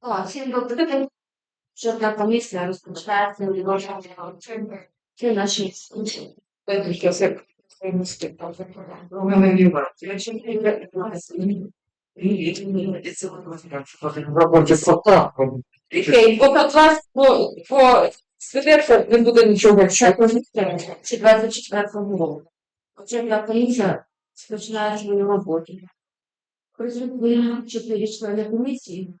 O, dzień dobry. Przedna komisja rozpoczynała się w Czy na śledztwo? Będę się osek. Mamy nie bardzo. Ja się nie będę Robocie fotografu. Okej, bo to was, bo, bo tak? zwykle nie będę niczego trzeba Czy bardzo ci pracą mówią? Potrzebna komisja rozpoczynała się w robocie. Присутні чотири члени комісії.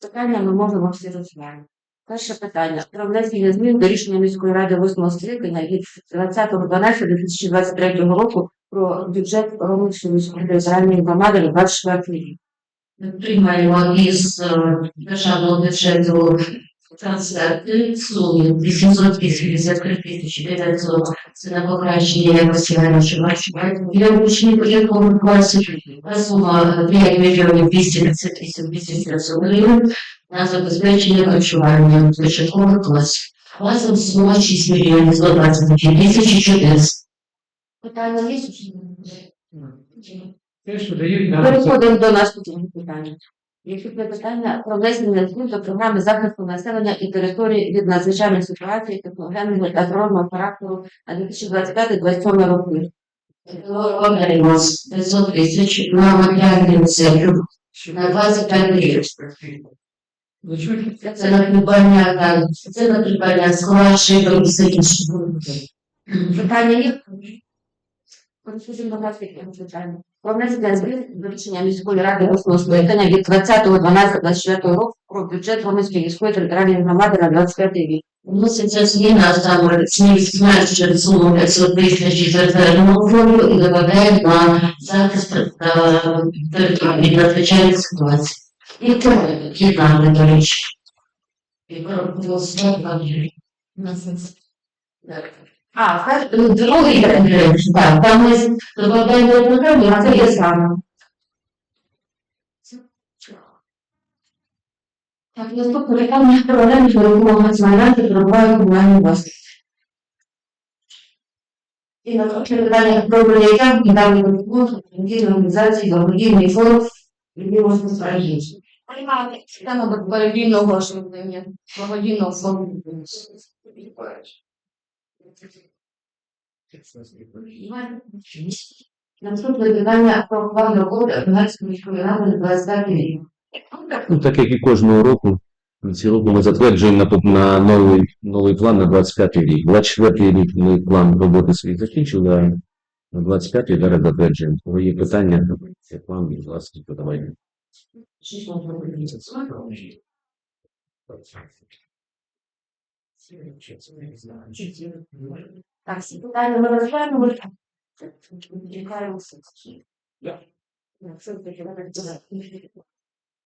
Питання ми можемо всі розглянути. Перше питання про внесення змін до рішення міської ради 8 скликання від 20.12.2023 року про бюджет Романської міської територіальної громади на 24 рік. Приймаємо із е, державного бюджету трансферти в сумі 883 тисячі 900. Це на покращення якості харчування. Для учнів початкових класів сума 5 мільйонів 238 тисяч гривень на забезпечення харчування початкових класів. Разом сума 6 мільйонів 122 тисячі 400. Питання є? Переходимо до наступного питання. Наступне питання про внесення змін до програми захисту населення і території від надзвичайних ситуацій техногенного та природного характеру на 2025-2027 роки. Говоримо 500 тисяч на матеріальну цифру на 25 рік. Це на придбання, це на придбання скла, все інше. Питання є? До наступного питання. Про внесення змін до рішення міської ради 8 скликання від 20.12.24 року про бюджет Романської міської територіальної громади на 25 рік. Вноситься зміна саме ціни зменшує суму 500 тисяч резервного фонду і додають на захист та території від надзвичайних ситуацій. І це єднали, до речі. І проголосувати. А, Ну, Другий регіон, так, там ми додаємо програму, а це є саме. Так, наступне питання про оренду нерухомого національної перебуває комунальної власності. І на наступне питання про прийняття недавніх допомоги організації організації благодійний фонд Любимого України. Приймати систему перевільного оголошення благодійного фонду. Наступне питання про план роботи Армянської міської ради на 25 рік. Ну, так як і кожного року, кінці ми затверджуємо на, на новий, новий план на 25 рік. 24 рік ми план роботи свій закінчили, а на 25 й зараз затверджуємо. Коли є питання, це план, будь ласка, подавайте. Шість років. Так, всі питання ми розглянули. Чекаємо все. Да. Ну, все таки, давайте.